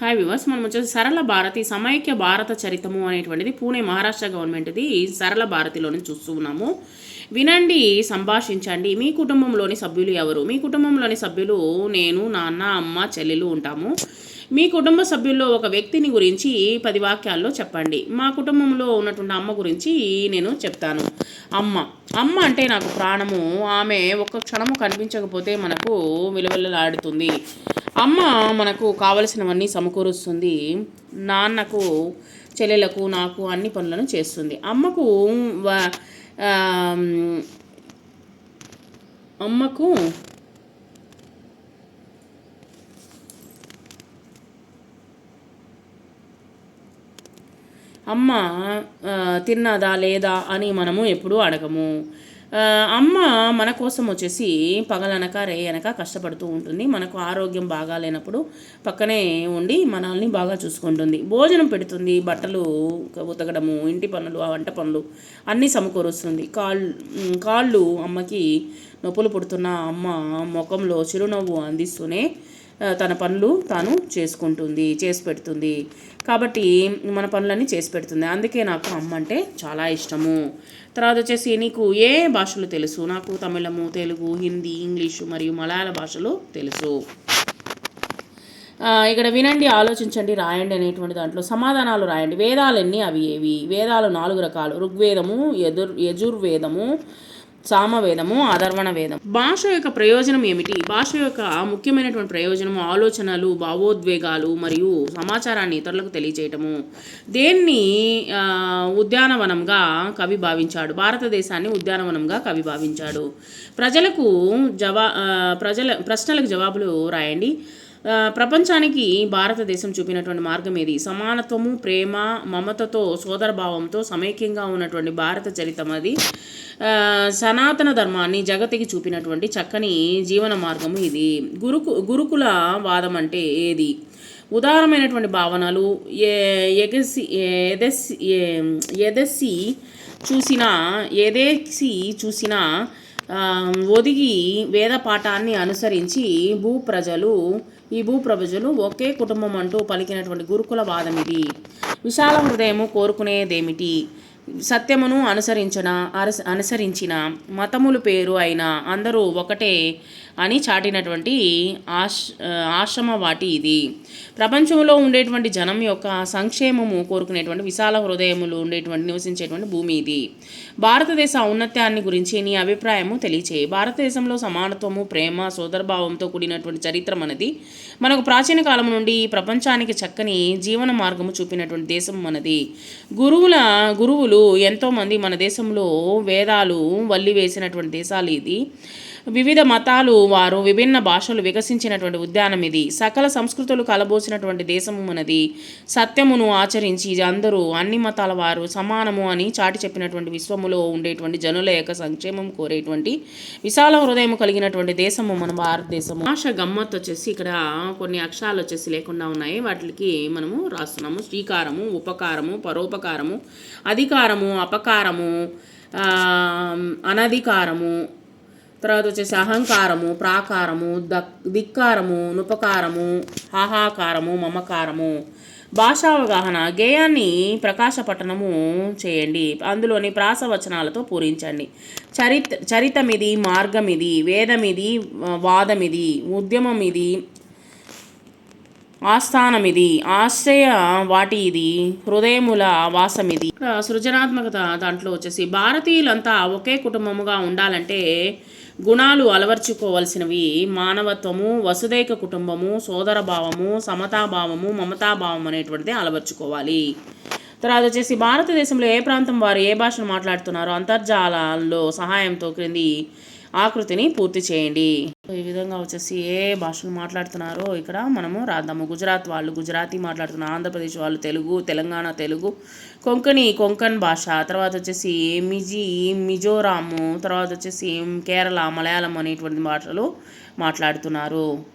Hi viewers మనం వచ్చేసి సరళ భారతి సమైక్య భారత చరితము అనేటువంటిది పూణే మహారాష్ట్ర గవర్నమెంట్ది సరళ భారతిలోని చూస్తూ ఉన్నాము. వినండి సంభాషించండి. మీ కుటుంబంలోని సభ్యులు ఎవరు? మీ కుటుంబంలోని సభ్యులు నేను నాన్న అమ్మ చెల్లెలు ఉంటాము. మీ కుటుంబ సభ్యుల్లో ఒక వ్యక్తిని గురించి పది వాక్యాల్లో చెప్పండి. మా కుటుంబంలో ఉన్నటువంటి అమ్మ గురించి నేను చెప్తాను. అమ్మ. అమ్మ అంటే నాకు ప్రాణము. ఆమె ఒక్క క్షణము కనిపించకపోతే మనకు విలువలలాడుతుంది అమ్మ మనకు కావలసినవన్నీ సమకూరుస్తుంది. నాన్నకు చెల్లెలకు నాకు అన్ని పనులను చేస్తుంది. అమ్మకు అమ్మకు అమ్మ తిన్నదా లేదా అని మనము ఎప్పుడూ అడగము. అమ్మ మన కోసం వచ్చేసి పగలనక రే అనక కష్టపడుతూ ఉంటుంది. మనకు ఆరోగ్యం బాగా లేనప్పుడు పక్కనే ఉండి మనల్ని బాగా చూసుకుంటుంది. భోజనం పెడుతుంది బట్టలు ఉతకడము ఇంటి పనులు ఆ వంట పనులు అన్నీ సమకూరుస్తుంది. కాళ్ళు కాళ్ళు అమ్మకి నొప్పులు పుడుతున్న అమ్మ ముఖంలో చిరునవ్వు అందిస్తూనే తన పనులు తాను చేసుకుంటుంది చేసి పెడుతుంది. కాబట్టి మన పనులన్నీ చేసి పెడుతుంది. అందుకే నాకు అమ్మ అంటే చాలా ఇష్టము. తర్వాత వచ్చేసి నీకు ఏ భాషలు తెలుసు? నాకు తమిళము తెలుగు హిందీ ఇంగ్లీషు మరియు మలయాళ భాషలు తెలుసు. ఇక్కడ వినండి ఆలోచించండి రాయండి అనేటువంటి దాంట్లో సమాధానాలు రాయండి. వేదాలన్నీ అవి ఏవి? వేదాలు నాలుగు రకాలు. ఋగ్వేదము యదుర్ యజుర్వేదము సామవేదము అధర్వణ వేదం. భాష యొక్క ప్రయోజనం ఏమిటి? భాష యొక్క ముఖ్యమైనటువంటి ప్రయోజనం ఆలోచనలు భావోద్వేగాలు మరియు సమాచారాన్ని ఇతరులకు తెలియజేయటము దేన్ని ఉద్యానవనంగా కవి భావించాడు? భారతదేశాన్ని ఉద్యానవనంగా కవి భావించాడు. ప్రజలకు జవా ప్రజల ప్రశ్నలకు జవాబులు రాయండి. ప్రపంచానికి భారతదేశం చూపినటువంటి మార్గం ఏది? సమానత్వము ప్రేమ మమతతో సోదరభావంతో సమైక్యంగా ఉన్నటువంటి భారత చరితం అది. సనాతన ధర్మాన్ని జగతికి చూపినటువంటి చక్కని జీవన మార్గము ఇది. గురుకు గురుకుల వాదం అంటే ఏది? ఉదారమైనటువంటి భావనలు ఎగసి ఎదసి ఎదసి చూసిన ఎదేసి చూసిన ఒదిగి వేద పాఠాన్ని అనుసరించి భూ ప్రజలు ఈ భూప్రజలు ఒకే కుటుంబం అంటూ పలికినటువంటి గురుకుల వాదం ఇది. విశాల హృదయము కోరుకునేదేమిటి? సత్యమును అనుసరించిన అరస అనుసరించిన మతములు పేరు అయిన అందరూ ఒకటే అని చాటినటువంటి ఆశ ఆశ్రమ వాటి ఇది. ప్రపంచంలో ఉండేటువంటి జనం యొక్క సంక్షేమము కోరుకునేటువంటి విశాల హృదయములు ఉండేటువంటి నివసించేటువంటి భూమి ఇది. భారతదేశ ఔన్నత్యాన్ని గురించి నీ అభిప్రాయము తెలియచేయి. భారతదేశంలో సమానత్వము ప్రేమ సోదరభావంతో కూడినటువంటి చరిత్ర మనది. మనకు ప్రాచీన కాలం నుండి ప్రపంచానికి చక్కని జీవన మార్గము చూపినటువంటి దేశం మనది. గురువుల గురువులు ఎంతోమంది మన దేశంలో వేదాలు వల్లి వేసినటువంటి దేశాలు ఇది. వివిధ మతాలు వారు విభిన్న భాషలు వికసించినటువంటి ఉద్యానం ఇది. సకల సంస్కృతులు కలబోసినటువంటి దేశము మనది సత్యమును ఆచరించి అందరూ అన్ని మతాల వారు సమానము అని చాటి చెప్పినటువంటి విశ్వములో ఉండేటువంటి జనుల యొక్క సంక్షేమం కోరేటువంటి విశాల హృదయం కలిగినటువంటి దేశము మన భారతదేశము. భాష గమ్మత్ వచ్చేసి ఇక్కడ కొన్ని అక్షరాలు వచ్చేసి లేకుండా ఉన్నాయి. వాటికి మనము రాస్తున్నాము. శ్రీకారము ఉపకారము పరోపకారము అధికారము అపకారము అనధికారము తర్వాత వచ్చేసి అహంకారము ప్రాకారము ద ధిక్కారము నుపకారము హాహాకారము మమకారము. భాషావగాహన గేయాన్ని ప్రకాశపట్టణము చేయండి. అందులోని ప్రాసవచనాలతో పూరించండి. చరిత చరితమిది మార్గమిది వేదమిది వాదమిది ఉద్యమం ఇది ఆస్థానమిది ఆశ్రయ వాటి ఇది హృదయముల వాసమిది. సృజనాత్మకత దాంట్లో వచ్చేసి భారతీయులంతా ఒకే కుటుంబముగా ఉండాలంటే గుణాలు అలవర్చుకోవలసినవి మానవత్వము వసుదైక కుటుంబము సోదరభావము సమతాభావము మమతాభావం అనేటువంటిది అలవర్చుకోవాలి. తర్వాత వచ్చేసి భారతదేశంలో ఏ ప్రాంతం వారు ఏ భాషను మాట్లాడుతున్నారో అంతర్జాలాల్లో సహాయంతో క్రింది ఆకృతిని పూర్తి చేయండి. ఈ విధంగా వచ్చేసి ఏ భాషను మాట్లాడుతున్నారో ఇక్కడ మనము రాద్దాము. గుజరాత్ వాళ్ళు గుజరాతీ మాట్లాడుతున్నారు. ఆంధ్రప్రదేశ్ వాళ్ళు తెలుగు తెలంగాణ తెలుగు. కొంకణి కొంకణ్ భాష. తర్వాత వచ్చేసి మిజి మిజోరాము. తర్వాత వచ్చేసి కేరళ మలయాళం అనేటువంటి భాషలు మాట్లాడుతున్నారు.